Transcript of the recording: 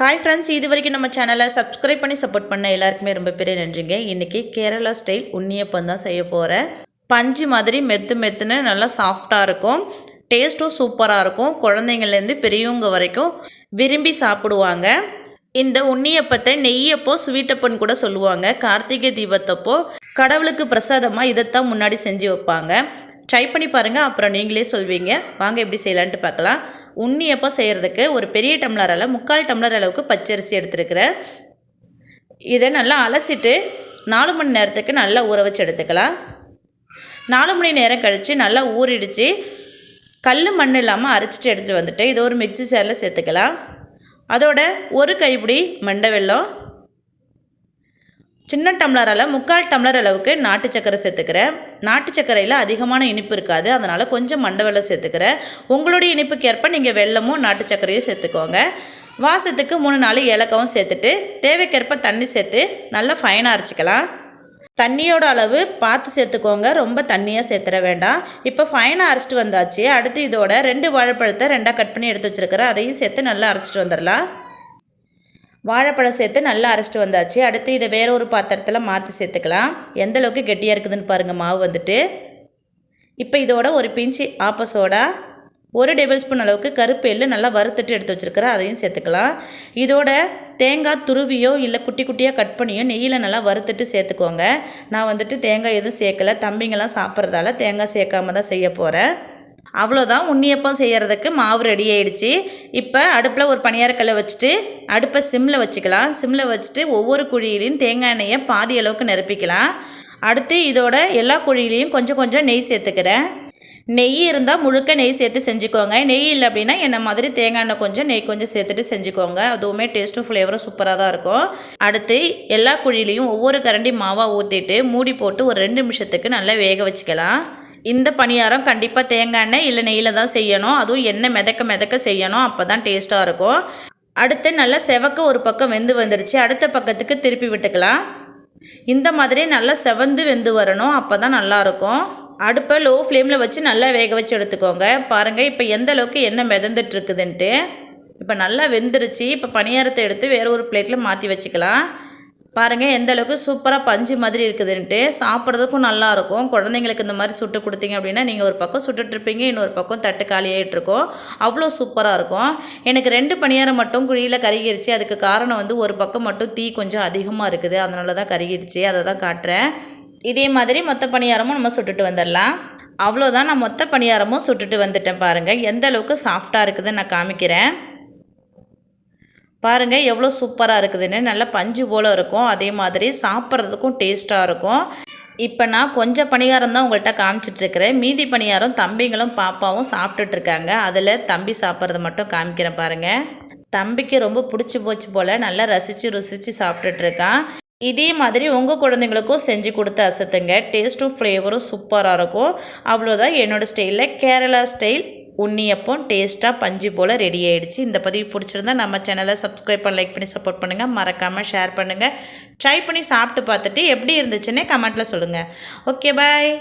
Hi friends இது வரைக்கும் நம்ம சேனலை சப்ஸ்கிரைப் பண்ணி சப்போர்ட் பண்ண எல்லாருக்குமே ரொம்ப பெரிய நன்றிங்க. இன்றைக்கி கேரளா ஸ்டைல் உன்னியப்பம் தான் செய்ய போகிறேன் பஞ்சு மாதிரி மெத்து மெத்துன்னு நல்லா சாஃப்டாக இருக்கும். டேஸ்ட்டும் சூப்பராக இருக்கும். குழந்தைங்கள்லேருந்து பெரியவங்க வரைக்கும் விரும்பி சாப்பிடுவாங்க. இந்த உண்ணியப்பத்தை நெய்யப்போ ஸ்வீட்டப்பன் கூட சொல்லுவாங்க. கார்த்திகை தீபத்தப்போ கடவுளுக்கு பிரசாதமாக இதைத்தான் முன்னாடி செஞ்சு வைப்பாங்க. ட்ரை பண்ணி பாருங்கள் அப்புறம் நீங்களே சொல்வீங்க. வாங்க எப்படி செய்யலான்ட்டு பார்க்கலாம். உண்ணியப்பம் செய்கிறதுக்கு ஒரு பெரிய டம்ளரால் முக்கால் டம்ளர் அளவுக்கு பச்சரிசி எடுத்துருக்கிறேன். இதை நல்லா அலசிட்டு நாலு மணி நேரத்துக்கு நல்லா ஊற வச்சு எடுத்துக்கலாம். நாலு மணி நேரம் கழித்து நல்லா ஊறிடுச்சு. கல் மண் இல்லாமல் அரைச்சிட்டு எடுத்துகிட்டு வந்துட்டு இதை ஒரு மிக்சி சேரில் சேர்த்துக்கலாம். அதோட ஒரு கைப்பிடி மண்டை வெல்லம் சின்ன டம்ளரால் முக்கால் டம்ளர் அளவுக்கு நாட்டு சக்கரை சேர்த்துக்கிறேன். நாட்டு சர்க்கரையில் அதிகமான இனிப்பு இருக்காது. அதனால் கொஞ்சம் மண்டை வெல்லம் சேர்த்துக்கிறேன். உங்களுடைய இனிப்புக்கு ஏற்ப நீங்கள் வெள்ளமும் நாட்டு சர்க்கரையும் சேர்த்துக்கோங்க. வாசத்துக்கு மூணு நாலு ஏலக்காவும் சேர்த்துட்டு தேவைக்கேற்ப தண்ணி சேர்த்து நல்லா ஃபைனாக அரைச்சிக்கலாம். தண்ணியோட அளவு பார்த்து சேர்த்துக்கோங்க. ரொம்ப தண்ணியாக சேர்த்துட வேண்டாம். இப்போ ஃபைனாக அரைச்சிட்டு வந்தாச்சு. அடுத்து இதோட ரெண்டு வாழைப்பழத்தை ரெண்டாக கட் பண்ணி எடுத்து வச்சுருக்கிறேன். அதையும் சேர்த்து நல்லா அரைச்சிட்டு வந்துடலாம். வாழைப்பழம் சேர்த்து நல்லா அரைச்சிட்டு வந்தாச்சு. அடுத்து இதை வேற ஒரு பாத்திரத்தில் மாற்றி சேர்த்துக்கலாம். எந்த அளவுக்கு கெட்டியாக இருக்குதுன்னு பாருங்கள் மாவு வந்துட்டு. இப்போ இதோட ஒரு பிஞ்சு ஆப்பசோடா ஒரு டேபிள் ஸ்பூன் அளவுக்கு கருப்பு எள்ளு நல்லா வறுத்துட்டு எடுத்து வச்சுருக்கிறேன் அதையும் சேர்த்துக்கலாம். இதோட தேங்காய் துருவியோ இல்லை குட்டி குட்டியாக கட் பண்ணியோ நெய்யில் நல்லா வறுத்துட்டு சேர்த்துக்கோங்க. நான் வந்துட்டு தேங்காய் எதுவும் சேர்க்கலை தம்பிங்கெல்லாம் சாப்பிட்றதால தேங்காய் சேர்க்காம தான் செய்ய போகிறேன் அவ்வளோதான் உண்ணியப்பம் செய்கிறதுக்கு மாவு ரெடி ஆயிடுச்சு. இப்போ அடுப்பில் ஒரு பணியாரக்கல்லை வச்சுட்டு அடுப்பை சிம்மில் வச்சுக்கலாம். சிம்மில் வச்சுட்டு ஒவ்வொரு குழியிலையும் தேங்காய் எண்ணெயை பாதி அளவுக்கு நிரப்பிக்கலாம். அடுத்து இதோட எல்லா குழியிலையும் கொஞ்சம் கொஞ்சம் நெய் சேர்த்துக்கிறேன். நெய் இருந்தால் முழுக்க நெய் சேர்த்து செஞ்சுக்கோங்க. நெய் இல்லை அப்படின்னா என்ன மாதிரி தேங்காய் எண்ணெய் கொஞ்சம் நெய் கொஞ்சம் சேர்த்துட்டு செஞ்சுக்கோங்க. அதுவுமே டேஸ்ட்டும் ஃப்ளேவரும் சூப்பராக தான் இருக்கும். அடுத்து எல்லா குழியிலையும் ஒவ்வொரு கரண்டி மாவாக ஊற்றிட்டு மூடி போட்டு ஒரு ரெண்டு நிமிஷத்துக்கு நல்லா வேக வச்சுக்கலாம். இந்த பணியாரம் கண்டிப்பாக தேங்காய் எண்ணெய் இல்லை நெய்யில் தான் செய்யணும். அதுவும் எண்ணெய் மிதக்க மிதக்க செய்யணும். அப்போ தான் டேஸ்ட்டாக இருக்கும். அடுத்து நல்லா செவக்க ஒரு பக்கம் வெந்து வந்துருச்சு. அடுத்த பக்கத்துக்கு திருப்பி விட்டுக்கலாம். இந்த மாதிரி நல்லா செவந்து வெந்து வரணும். அப்போ தான் நல்லாயிருக்கும் அடுப்பை லோ ஃப்ளேமில் வச்சு நல்லா வேக வச்சு எடுத்துக்கோங்க. பாருங்கள் இப்போ எந்த அளவுக்கு எண்ணெய் மிதந்துட்டுருக்குதுன்ட்டு இப்போ நல்லா வெந்துருச்சு. இப்போ பணியாரத்தை எடுத்து வேறு ஒரு பிளேட்டில் மாற்றி வச்சுக்கலாம். பாருங்கள் எந்த அளவுக்கு சூப்பராக பஞ்சு மாதிரி இருக்குதுன்ட்டு. சாப்பிட்றதுக்கும் நல்லாயிருக்கும் குழந்தைங்களுக்கு இந்த மாதிரி சுட்டு கொடுத்தீங்க அப்படின்னா நீங்கள் ஒரு பக்கம் சுட்டுட்ருப்பீங்க இன்னொரு பக்கம் தட்டு காலியாகிட்ருக்கோம் அவ்வளோ சூப்பராக இருக்கும். எனக்கு ரெண்டு பணியாரம் மட்டும் குழியில் கருகிருச்சு. அதுக்கு காரணம் வந்து ஒரு பக்கம் மட்டும் தீ கொஞ்சம் அதிகமாக இருக்குது. அதனால தான் கருகிடுச்சு. அதை தான் காட்டுறேன். இதே மாதிரி மொத்த பணியாரமும் நம்ம சுட்டுட்டு வந்துடலாம். அவ்வளோதான். நான் மொத்த பணியாரமும் சுட்டுட்டு வந்துட்டேன் பாருங்கள் எந்த அளவுக்கு சாஃப்டாக இருக்குதுன்னு நான் காமிக்கிறேன். பாருங்கள் எவ்வளோ சூப்பராக இருக்குதுன்னு. நல்லா பஞ்சு போல் இருக்கும். அதே மாதிரி சாப்பிட்றதுக்கும் டேஸ்ட்டாக இருக்கும். இப்போ நான் கொஞ்சம் பணியாரம் தான் உங்கள்கிட்ட காமிச்சிட்ருக்கிறேன் மீதி பணியாரம் தம்பிங்களும் பாப்பாவும் சாப்பிட்டுட்ருக்காங்க அதில் தம்பி சாப்பிட்றது மட்டும் காமிக்கிறேன் பாருங்கள் தம்பிக்கு ரொம்ப பிடிச்சி போச்சு போல் நல்லா ரசித்து ருசித்து சாப்பிட்டுட்ருக்கான் இதே மாதிரி உங்கள் குழந்தைங்களுக்கும் செஞ்சு கொடுத்து அசத்துங்க. டேஸ்ட்டும் ஃப்ளேவரும் சூப்பராக இருக்கும். அவ்வளோதான் என்னோடய ஸ்டைலில் கேரளா ஸ்டைல் உண்ணியப்பம் டேஸ்ட்டாக பஞ்சு போல் ரெடி ஆகிடுச்சு இந்த பதிவு பிடிச்சிருந்தா நம்ம சேனலை சப்ஸ்கிரைப் பண்ணி லைக் பண்ணி சப்போர்ட் பண்ணுங்கள் மறக்காமல் ஷேர் பண்ணுங்கள் ட்ரை பண்ணி சாப்பிட்டு பார்த்துட்டு எப்படி இருந்துச்சுன்னே கமெண்ட்டில் சொல்லுங்கள் ஓகே பாய்